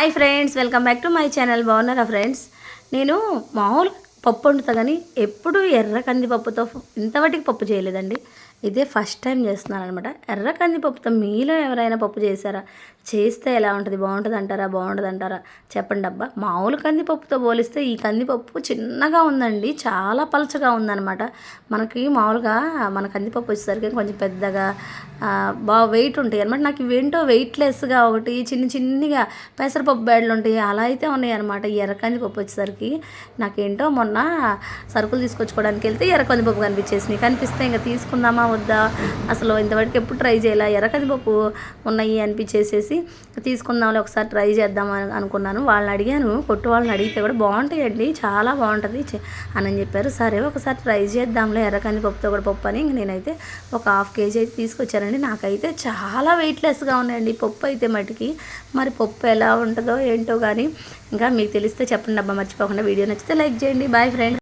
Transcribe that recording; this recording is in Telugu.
Hi friends welcome back to my channel బాగున్నారా ఫ్రెండ్స్ నేను మామూలు పప్పు వండుతా కానీ ఎప్పుడు ఎర్ర కందిపప్పుతో ఇంతవరకు పప్పు చేయలేదండి. ఇదే ఫస్ట్ టైం చేస్తున్నాను అనమాట ఎర్ర కందిపప్పుతో మీలో ఎవరైనా పప్పు చేశారా? చేస్తే ఎలా ఉంటుంది? బాగుంటుంది అంటారా బాగుంటుంది అంటారా చెప్పండి అబ్బా. మామూలు కందిపప్పుతో పోలిస్తే ఈ కందిపప్పు చిన్నగా ఉందండి. చాలా పలచగా ఉందన్నమాట మనకి మామూలుగా మన కందిపప్పు వచ్చేసరికి కొంచెం పెద్దగా బాగా వెయిట్ ఉంటాయి అనమాట. నాకు ఇవేంటో వెయిట్లెస్గా ఒకటి చిన్న చిన్నగా పెసరపప్పు బ్యాడ్లు ఉంటాయి. అలా అయితే ఉన్నాయి అనమాట ఎర్ర కందిపప్పు వచ్చేసరికి నాకేంటో మొన్న సరుకులు తీసుకొచ్చుకోవడానికి వెళ్తే ఎర్ర కందిపప్పు కనిపించేసినాయి. కనిపిస్తే ఇంకా తీసుకుందామా వద్దా? అసలు ఇంతవరకు ఎప్పుడు ట్రై చేయాల. ఎర్రకది పప్పు ఉన్నాయి అనిపించేసేసి తీసుకుందాంలే ఒకసారి ట్రై చేద్దాం అని అనుకున్నాను. వాళ్ళని అడిగాను కొట్టు వాళ్ళని అడిగితే కూడా బాగుంటాయండి చాలా బాగుంటుంది అని చెప్పారు. సరే ఒకసారి ట్రై చేద్దాంలే ఎర్రకంది పప్పుతో కూడా పప్పు అని. ఇంక నేనైతే ఒక హాఫ్ కేజీ అయితే తీసుకొచ్చానండి. నాకైతే చాలా వెయిట్లెస్గా ఉన్నాయండి పప్పు అయితే మటుకి. మరి పప్పు ఎలా ఉంటుందో ఏంటో కానీ ఇంకా మీకు తెలిస్తే చెప్పండి అబ్బా. మర్చిపోకుండా వీడియో నచ్చితే లైక్ చేయండి. Bye friend.